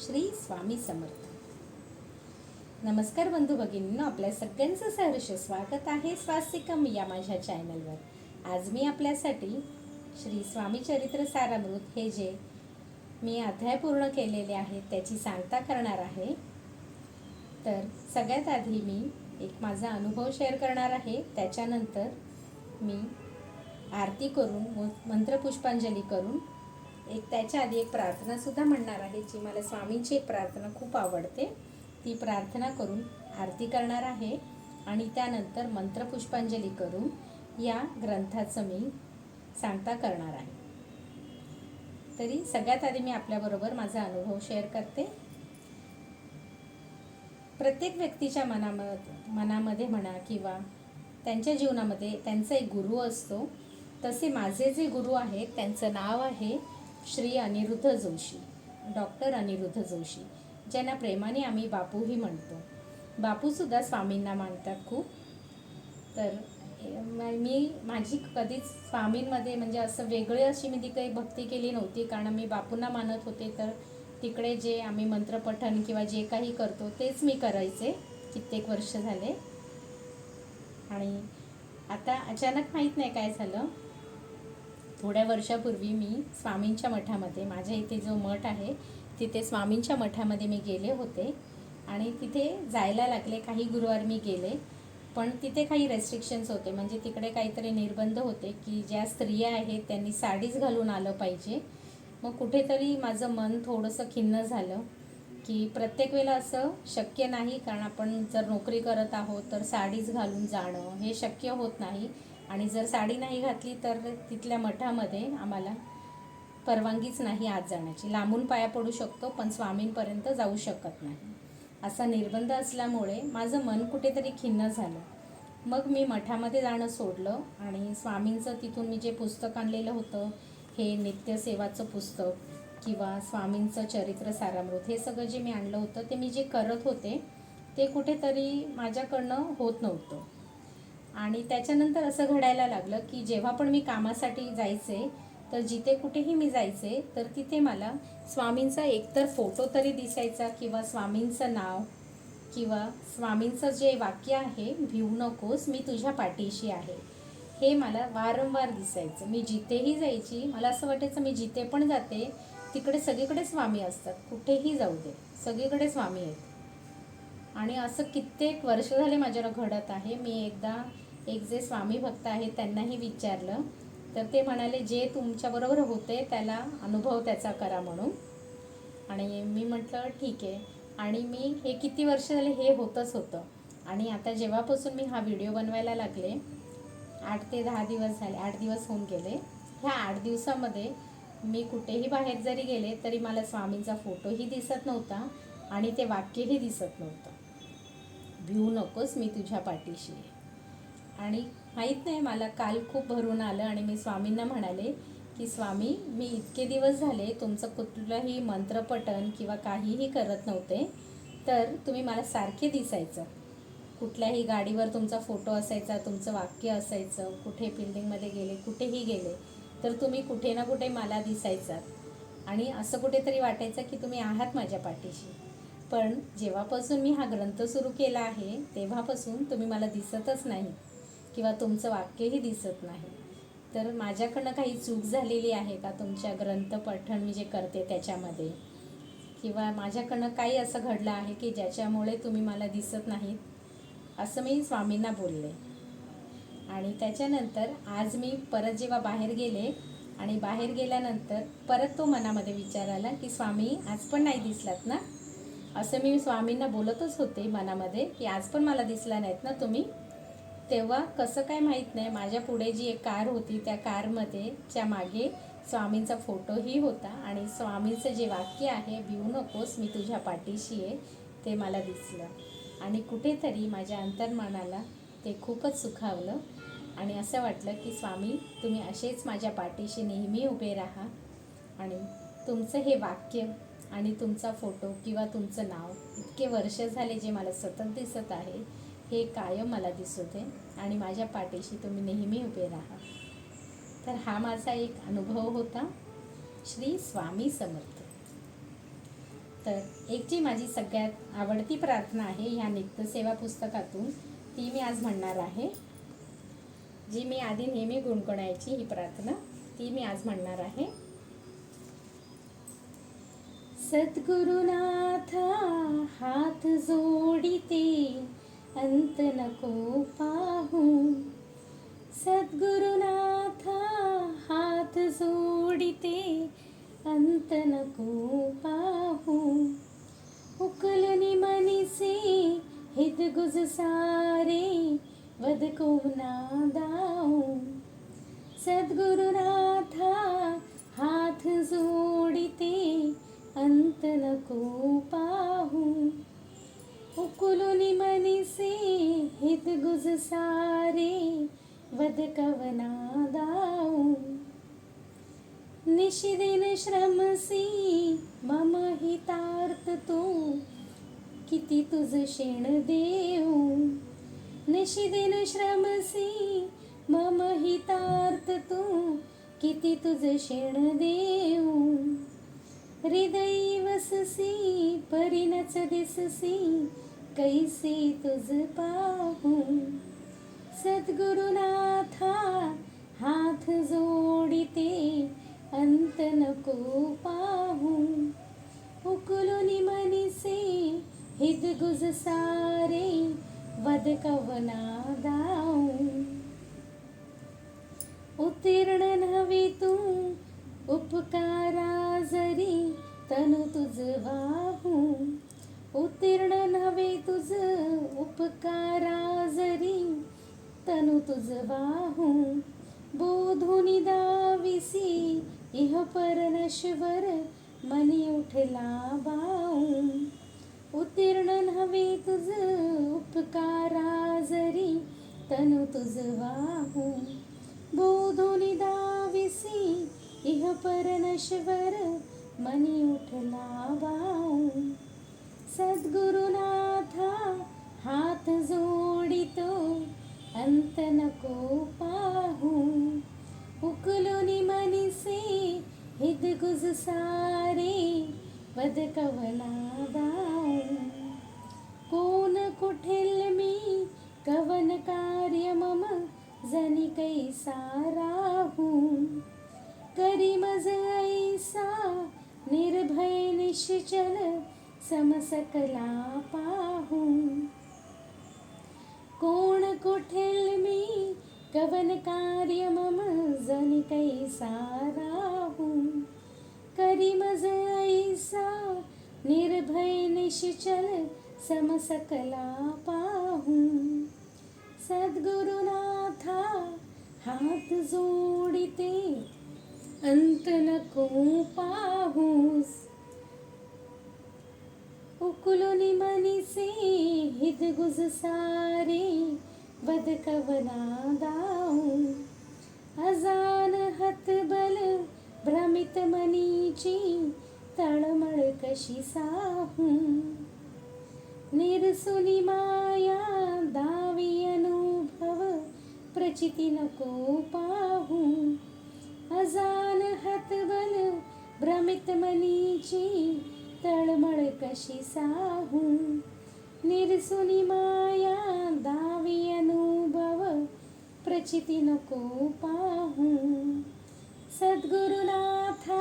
श्री स्वामी समर्थ. नमस्कार बंधू भगिनींनो आपल्या सगळ्यांचं सहर्ष स्वागत आहे स्वास्तिकम या माझ्या चॅनलवर. आज मी आपल्यासाठी श्री स्वामी चरित्र सारामृत हे जे मी अध्याय पूर्ण केलेले आहेत त्याची सांगता करणार आहे. तर सगळ्यात आधी मी एक माझा अनुभव शेअर करणार आहे. त्याच्यानंतर मी आरती करून मंत्रपुष्पांजली करून एक त्याच्या आधी एक प्रार्थनासुद्धा म्हणणार आहे जी मला स्वामींची एक प्रार्थना खूप आवडते. ती प्रार्थना करून आरती करणार आहे आणि त्यानंतर मंत्रपुष्पांजली करून या ग्रंथाचं मी सांगता करणार आहे. तरी सगळ्यात आधी मी आपल्याबरोबर माझा अनुभव शेअर करते. प्रत्येक व्यक्तीच्या मनामध्ये मनामध्ये म्हणा किंवा त्यांच्या जीवनामध्ये त्यांचा एक गुरु असतो. तसे माझे जे गुरु आहेत त्यांचं नाव आहे श्री अनिरुद्ध जोशी डॉक्टर अनिरुद्ध जोशी ज्यांना प्रेमाने आम्ही बापूही म्हणतो. बापूसुद्धा स्वामींना मानतात खूप. तर मी माझी कधीच स्वामींमध्ये म्हणजे असं वेगळी अशी मी ती काही भक्ती केली नव्हती कारण मी बापूंना मानत होते तर तिकडे जे आम्ही मंत्रपठण किंवा जे काही करतो तेच मी करायचे कित्येक वर्ष झाले. आणि आता अचानक माहीत नाही काय झालं. थोड्या वर्षापूर्वी मी स्वामींच्या मठामध्ये माझ्या इथे जो मठ आहे तिथे स्वामींच्या मठामध्ये मी गेले होते. आणि तिथे जायला लागले काही गुरुवार मी गेले. पण तिथे काही रेस्ट्रिक्शन्स होते. म्हणजे तिकडे काहीतरी निर्बंध होते की ज्या स्त्रिया आहेत त्यांनी साडीच घालून आलं पाहिजे. मग कुठेतरी माझं मन थोडंसं खिन्न झालं की प्रत्येक वेळेला असं शक्य नाही कारण आपण जर नोकरी करत आहोत तर साडीच घालून जाणं हे शक्य होत नाही. आणि जर साडी नाही घातली तर तिथल्या मठामध्ये आम्हाला परवानगीच नाही आत जाण्याची. लांबून पाया पडू शकतो पण स्वामींपर्यंत जाऊ शकत नाही. असा निर्बंध असल्यामुळे माझं मन कुठेतरी खिन्न झालं. मग मी मठामध्ये जाणं सोडलं आणि स्वामींचं तिथून मी जे पुस्तक आणलेलं होतं हे नित्यसेवाचं पुस्तक किंवा स्वामींचं चरित्र सारामृत हे सगळं जे मी आणलं होतं ते मी जे करत होते ते कुठेतरी माझ्याकडनं होत नव्हतं. आणि त्याच्यानंतर असं घडायला लागलं की जेव्हा पण मी कामासाठी जायचे तर जिथे कुठेही मी जायचे तर तिथे मला स्वामींचा एकतर फोटो तरी दिसायचा किंवा स्वामींचं नाव किंवा स्वामींचं जे वाक्य आहे भिवू नकोस मी तुझ्या पाठीशी आहे हे मला वारंवार दिसायचं. मी जिथेही जायची मला असं वाटायचं मी जिथे पण जाते तिकडे सगळीकडे स्वामी असतात. कुठेही जाऊ दे सगळीकडे स्वामी आहेत. आणि असं कित्येक वर्ष झाले माझ्यावर घडत आहे. मी एकदा एक जे स्वामी भक्त आहे त्यांनाही विचारलं. तर ते म्हणाले जे तुमच्याबरोबर होते त्याला अनुभव त्याचा करा म्हणून. आणि मी म्हटलं ठीक आहे. आणि मी हे किती वर्ष झाले हे होतच होतं. आणि आता जेव्हापासून मी हा व्हिडिओ बनवायला लागले आठ ते दहा दिवस झाले आठ दिवस होऊन गेले. ह्या आठ दिवसामध्ये मी कुठेही बाहेर जरी गेले तरी मला स्वामींचा फोटोही दिसत नव्हता आणि ते वाक्यही दिसत नव्हतं. भिवू नकोस मी तुझ्या पाठीशी आणि माहीत नाही मला काल खूप भरून आलं आणि मी स्वामींना म्हणाले की स्वामी मी इतके दिवस झाले तुमचं कुठलंही मंत्रपठण किंवा काहीही करत नव्हते तर तुम्ही मला सारखे दिसायचं. कुठल्याही गाडीवर तुमचा फोटो असायचा तुमचं वाक्य असायचं कुठे बिल्डिंगमध्ये गेले कुठेही गेले तर तुम्ही कुठे ना कुठे मला दिसायचात आणि असं कुठेतरी वाटायचं की तुम्ही आहात माझ्या पाठीशी. पण जेव्हापासून मी हा ग्रंथ सुरू केला आहे तेव्हापासून तुम्ही मला दिसतच नाही किंवा तुमचं वाक्यही दिसत नाही. तर माझ्याकडनं काही चूक झालेली आहे का तुमच्या ग्रंथ पठण मी जे करते त्याच्यामध्ये? किंवा माझ्याकडनं काही असं घडलं आहे की ज्याच्यामुळे तुम्ही मला दिसत नाहीत? असं मी स्वामींना बोलले. आणि त्याच्यानंतर आज मी परत जेव्हा बाहेर गेले आणि बाहेर गेल्यानंतर परत तो मनामध्ये विचार आला की स्वामी आज पण नाही दिसलात ना? असं मी स्वामींना बोलतच होते मनामध्ये की आज पण मला दिसला नाहीत ना तुम्ही. तेव्हा कसं काय माहीत नाही माझ्या पुढे जी एक कार होती त्या कारमध्ये च्या मागे स्वामींचा फोटोही होता आणि स्वामींचं जे वाक्य आहे भिवू नकोस मी तुझ्या पाठीशी आहे ते मला दिसलं. आणि कुठेतरी माझ्या अंतर्मनाला ते खूपच सुखावलं आणि असं वाटलं की स्वामी तुम्ही असेच माझ्या पाठीशी नेहमी उभे राहा आणि तुमचं हे वाक्य आणि तुमचा फोटो किंवा तुमचं नाव इतके वर्ष झाले जे मला सतत दिसत आहे हे कायम मला दिसत आहे आणि माझ्या पाठीशी तुम्ही नेहमी उभे राहा. तर हा माझा एक अनुभव होता. श्री स्वामी समर्थ. तर एक जी माझी सगळ्यात आवडती प्रार्थना आहे ह्या नित्यसेवा पुस्तकातून ती मी आज म्हणणार आहे. जी मी आधी नेहमी गुणगुणायची ही प्रार्थना ती मी आज म्हणणार आहे. सद्गुरुनाथा हात जोडिते अंत नको पाहू. सद्गुरुनाथा हात जोडिते अंत नको पाहू. उकलनी मनीसे हित गुज सारे वदको नादाऊ. सद्गुरुनाथा हात जोडिते अंत नको पाहू उकुलुनी मनीसे हित गुज सारे वद कवना दाऊ निशिदिन श्रमसी मम हितार्थ तू किती तुझ शेण देऊ निशिदिन श्रमसी मम हितार्थ तू किती तुझ शेण देऊ हृदयी वससी परिणच दिससी कैसे तुझ पाहू? सद्गुरुनाथा हाथ जोडिते अंत नको पाहू. उकलुनी मनीसे हित गुज सारे वद कवना दाऊ उत्तीर्ण नव्हे तू उपकारा जरी तनु तुझ वाहू उत्तीर्ण नव्हे तुझ उपकारा जरी. तनु तुझ वाहू बोधुनी दाविसी इह परनश्वर मनी उठला बाऊ उत्तीर्ण नव्हे तुझ उपकारा जरी तनु तुझ वाहू. बोधुनी दाविसी इह परनश्वर मनी उठला बाऊ सद्गुरुनाथा हात जोडितो अंत नको पाहू. उकलोनी मनीसे हित गुज सारे वद कवना दाऊ कोण कुठेल मी कवन कार्य मम जनी कैसा राहू. निश्चल समसकला पाहू कोण कुठेल मी? कवन कार्य मम जन कैसा राहू करी मज ऐसा निर्भय निश्चल समसकला पाहू सद्गुरुनाथा हात जोडिते अंत नको पाहूस. उकुलुनी मनीसे हित गुज सारे बद कवना दाऊ। अजान हत भ्रमित मनीची तळमळ कशी साहू। निरसुनी माया दावी अनुभव प्रचिती नको पाहू। अजान हतबल भ्रमित मनीची तळमळ कशी साहू निरसुनी माया दावी अनुभव प्रचिती नको पाहू सद्गुरुनाथा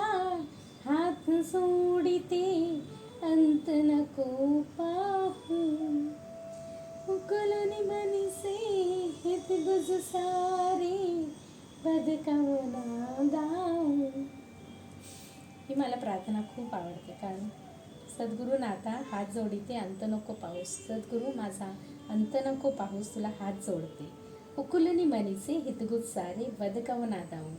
हात सोडिते अंत नको पाहू उकलनी मनसे हित गुज सारे बदकवना दाऊ ही मला प्रार्थना खूप आवडते कारण सद्गुरुनाथा हात जोडिते अंत नको पाऊस. सद्गुरू माझा अंत नको पाऊस तुला हात जोडते. उकुलनी मनीचे हितगुज सारे बदकवना दाऊ.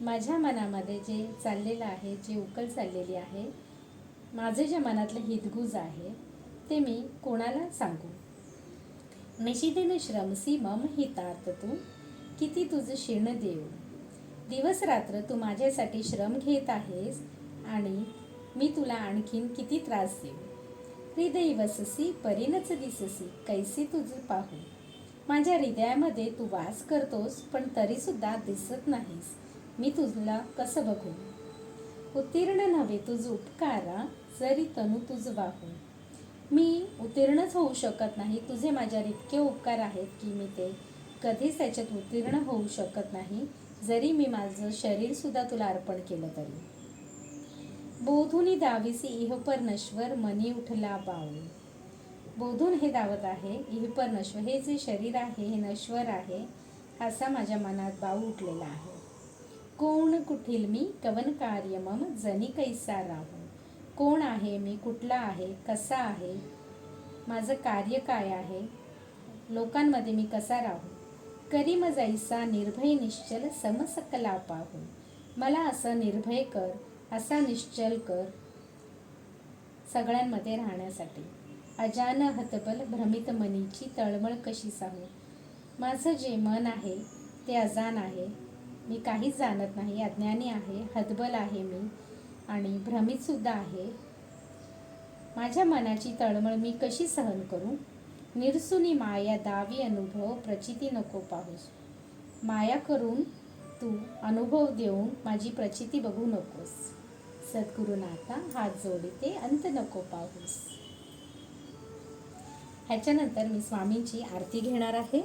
माझ्या मनामध्ये जे चाललेलं आहे जे उकल चाललेली आहे माझे जे मनातलं हितगुज आहे ते मी कोणाला सांगू? निशिदिन श्रमसी मम हितार्थ तू किती तुझं शिण देऊ? दिवस रात्र तू माझ्यासाठी श्रम घेत आहेस आणि मी तुला आणखीन किती त्रास देऊ हृदय वससी परीनच दिससी कैसे तुझं पाहू? माझ्या हृदयामध्ये तू वास करतोस पण तरीसुद्धा दिसत नाहीस. मी तुझला कसं बघू? उत्तीर्ण नव्हे तुझ उपकारा जरी तनु तुझ वाहू. मी उत्तीर्णच होऊ शकत नाही. तुझे माझ्यावर इतके उपकार आहेत की मी ते कधीच त्याच्यात उत्तीर्ण होऊ शकत नाही जरी मी माझं शरीरसुद्धा तुला अर्पण केलं तरी. बोधुनी दाविसी इहपर नश्वर मनी उठला बावळी बोधून हे दावत आहे इहपर नश्वर हे जे शरीर आहे हे नश्वर आहे असा माझ्या मनात बाऊ उठलेला आहे. कोण कुठील मी? कवन कार्य मम जनी कैसा राहू. कोण आहे मी? कुठला आहे? कसा आहे? माझं कार्य काय आहे? लोकांमध्ये मी कसा राहू? करी म जैसा निर्भय निश्चल समसकला पाहू. मला असं निर्भय कर असा निश्चल कर सगळ्यांमध्ये राहण्यासाठी. अजान हतबल भ्रमित मनीची तळमळ कशी सांगू? माझं जे मन आहे ते अजान आहे. मी काहीच जाणत नाही. अज्ञानी आहे हतबल आहे मी आणि भ्रमितसुद्धा आहे. माझ्या मनाची तळमळ मी कशी सहन करू? निरसुनी माया दावी अनुभव प्रचिती नको पाहूस. माया करून तू अनुभव देऊन माझी प्रचिती बघू नकोस. सद्गुरुनाथा हात जोडिते अंत नको पाहूस. ह्याच्यानंतर मी स्वामींची आरती घेणार आहे.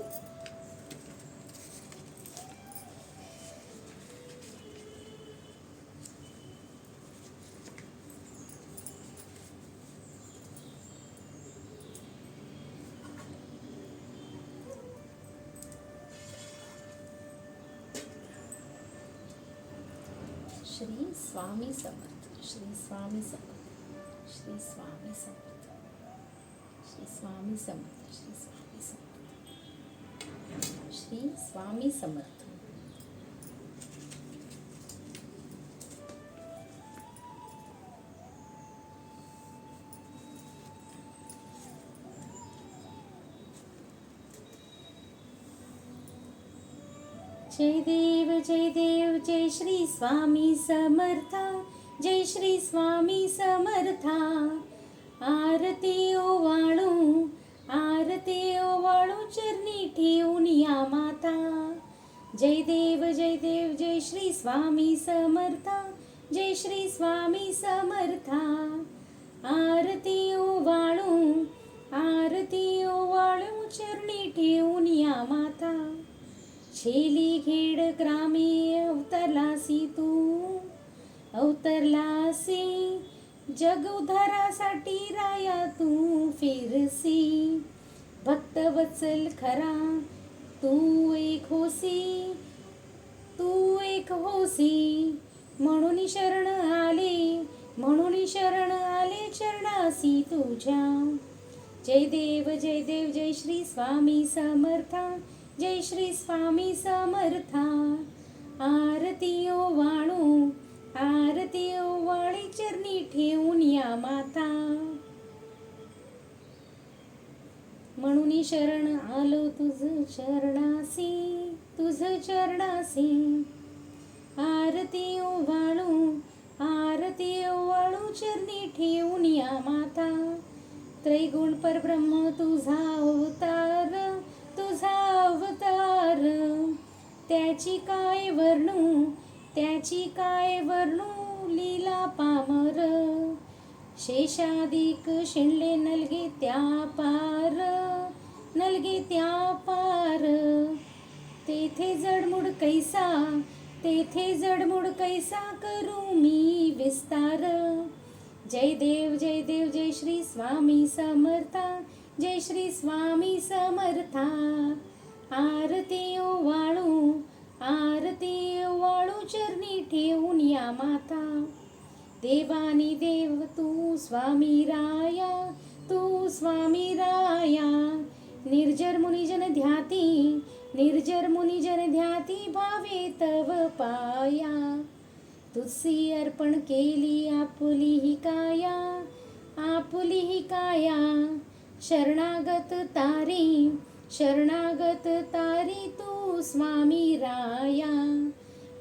श्री स्वामी सम स्वामी समर्थ श्री स्वामी समर्थ श्री स्वामी समर्थ श्री स्वामी समर्थ श्री स्वामी समर्थ जय देव जय देव जय श्री स्वामी समर्था जय श्री स्वामी समर्था आरती ओवाळू आरती ओवाळू चरणी ठेवून या माता जय देव जय देव जय श्री स्वामी समर्था जय श्री स्वामी समर्था आरती ओवाळू आरती ओवाळू चरणी ठेवून या माता छेली खेड ग्रामी अवतरलासी. जग उद्धारासाठी राया तू फिरसी. भक्त वचल खरा तू एक होसी. तू एक होसी. म्हणून शरण आले म्हणून शरण आले चरणासी तुझ्या. जय देव जय देव जय श्री स्वामी समर्था जय श्री स्वामी समर्था. आरती वाणू आरती ओवाळी चरणी ठेवून या माता. म्हणून शरण आलो तुझ चरणासी तुझ चरणासी. आरती ओवाळू आरती ओवाळू चरणी ठेवून या माता. त्रैगुण परब्रह्म तुझा अवतार तुझा अवतार. त्याची काय वर्णू त्याची काय वर्णू लीला पामर? शेषादिक शिणले नलगे त्या पार. नलगे त्या पार. तेथे जडमुड कैसा तेथे जडमुड कैसा करू मी विस्तार. जय देव जय देव जय श्री स्वामी समर्था जय श्री स्वामी समर्था. आरती वाळू आरती वाळू चरणी ठेवून या माता. देवानी देव तू स्वामी राया तू स्वामी राया. निर्जर मुनिजन ध्याती निर्जर मुनिजन ध्याती भावे तव पाया. तुझी अर्पण केली आपुली ही काया आपुली ही काया. शरणागत तारी शरणागत तारी तू स्वामी राया.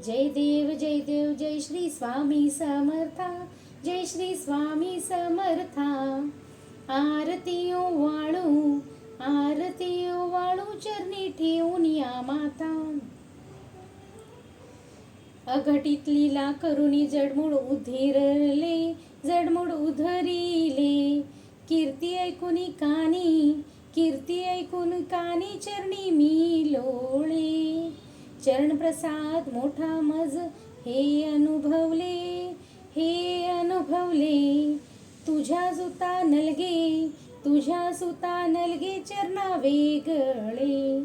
जय देव जय देव जय श्री स्वामी समर्था. जय श्री स्वामी समर्था. आरती वाळू आरती वाळू चरणी ठेवून या माता. अघटित लीला करुणी जडमूड उधिरले जडमूड उधरिले. कीर्ती ऐकून कानी कीर्ती ऐकून कानी चरणी मी लोळे चरण प्रसाद मोठा मज हे अनुभवले हे अनुभवले. तुझ्या सुता नलगे तुझ्या सुता नलगे चरणा वेगळे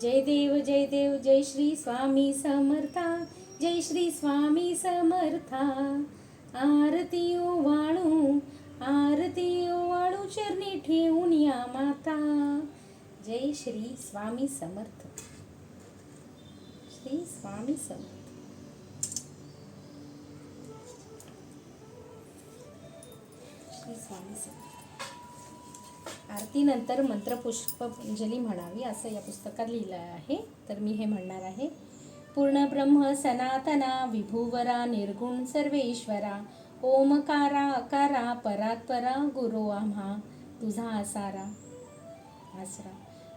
जय देव जय देव जय श्री स्वामी समर्था जय श्री स्वामी समर्था. आरती वाळू आरती वाळू चरणी ठेवून या माता. जय श्री स्वामी समर्थ. श्री स्वामी समर्थ. श्री स्वामी समर्थ. आरतीनंतर मंत्रपुष्पांजली म्हणावी असं या पुस्तकात लिहिलं आहे. तर मी हे म्हणणार आहे. पूर्ण ब्रह्म सनातना विभुवरा निर्गुण सर्वेश्वरा ओमकारा अकारा परात्परा गुरु आम्हा तुझा आसारा. आसरा.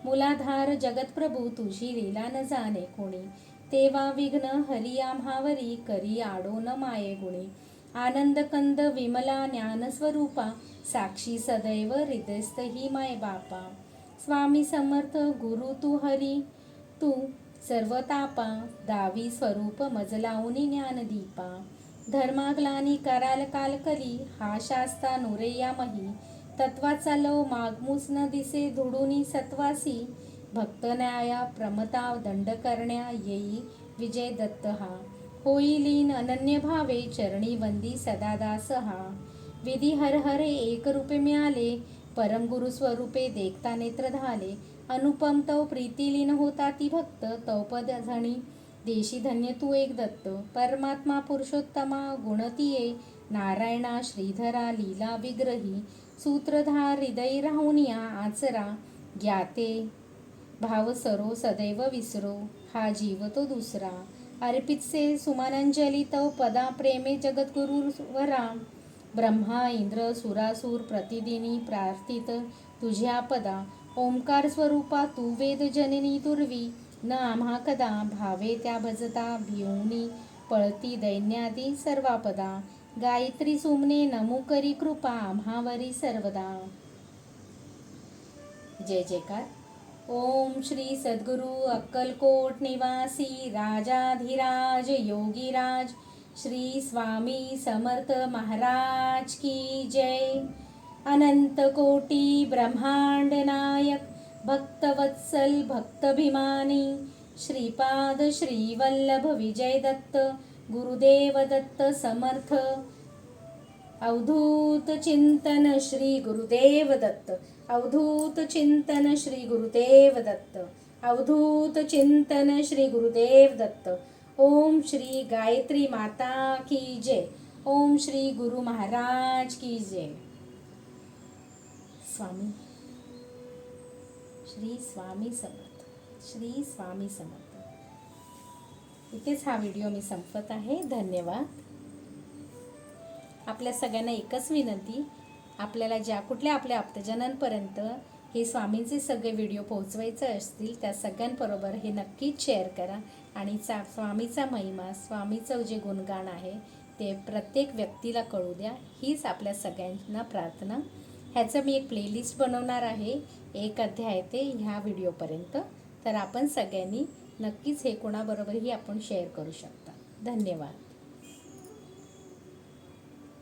मुलाधार जगतप्रभू तुझी लीला न जाणे कोणी. तेव्हा विघ्न हरी आम्हावरी करी आडो न माये गुणी. आनंद कंद विमला ज्ञानस्वरूपा साक्षी सदैव हृदयस्थ ही माय बापा. स्वामी समर्थ गुरु तू हरी तू सर्वतापा दावी स्वरूप मजलावनी ज्ञानदीपा धर्माग्लानी कराल कालकली हा शास्ता नुरेया मही तत्वाचा लव मागमूस न दिसे धुडुनी सत्वासी. भक्त न्याया प्रमता दंड करण्या येई विजय दत्त हा होईलीन अनन्य भावे चरणी वंदी सदादास हा विधी हर हरे एक रूपे मिळाले परम गुरु स्वरूपे देखता नेत्र धाले. अनुपम तव प्रीतीलीन होता ती भक्त तौपद झणी देशी धन्य तू एक दत्त. परमात्मा पुरुषोत्तमा गुणतीये. नारायणा श्रीधरा लीला विग्रही. सूत्रधार हृदय राहून या आचरा. ज्ञाते भाव सरो सदैव विसरो. हा जीव तो दुसरा. अर्पितसे सुमानांजली तव पदा प्रेमे जगद्गुरु वरा ब्रह्मा इंद्र सुरासूर प्रतिदिनी प्रार्थित तुझ्या पदा. ओंकार स्वरूपा तू वेद जननी दुर्वी. न आम्हा कदा भावे त्या भजता भिवनी पळती दैन्यादी सर्वापदा. गायत्री सुमने नमू करी कृपा आम्हावरी सर्वदा. जय जयकार. ओम श्री सद्गुरु अक्कलकोट निवासी राजाधिराज योगीराज श्री स्वामी समर्थ महाराज की जय. अनंत कोटी ब्रह्मांड नायक भक्तवत्सल भक्तभिमानी श्रीपाद श्रीवल्लभ विजय दत्त गुरुदेव दत्त समर्थ अवधूत चिंतन श्री गुरुदेव दत्त अवधूत चिंतन श्री गुरुदेव दत्त अवधूत चिंतन श्री गुरुदेव दत्त ओम श्री गायत्री माता की जय ओम श्री गुरु महाराज की जय। स्वामी। श्री स्वामी समर्थ. श्री स्वामी समर्थ. इथेच हा व्हिडिओ मी संपत आहे. धन्यवाद. आपल्या सगळ्यांना एकच विनंती आपल्याला ज्या कुठल्या आपल्या आप्तजनांपर्यंत हे स्वामींचे सगळे व्हिडिओ पोहोचवायचे असतील त्या सगळ्यांबरोबर हे नक्कीच शेअर करा आणि चा स्वामीचा महिमा स्वामीचं जे गुणगान आहे ते प्रत्येक व्यक्तीला कळू द्या. हीच आपल्या सगळ्यांना प्रार्थना. ह्याचं मी एक प्लेलिस्ट बनवणार आहे. एक अध्याय ते ह्या व्हिडिओपर्यंत. तर आपण सगळ्यांनी नक्कीच हे कोणाबरोबरही आपण शेअर करू शकता. धन्यवाद.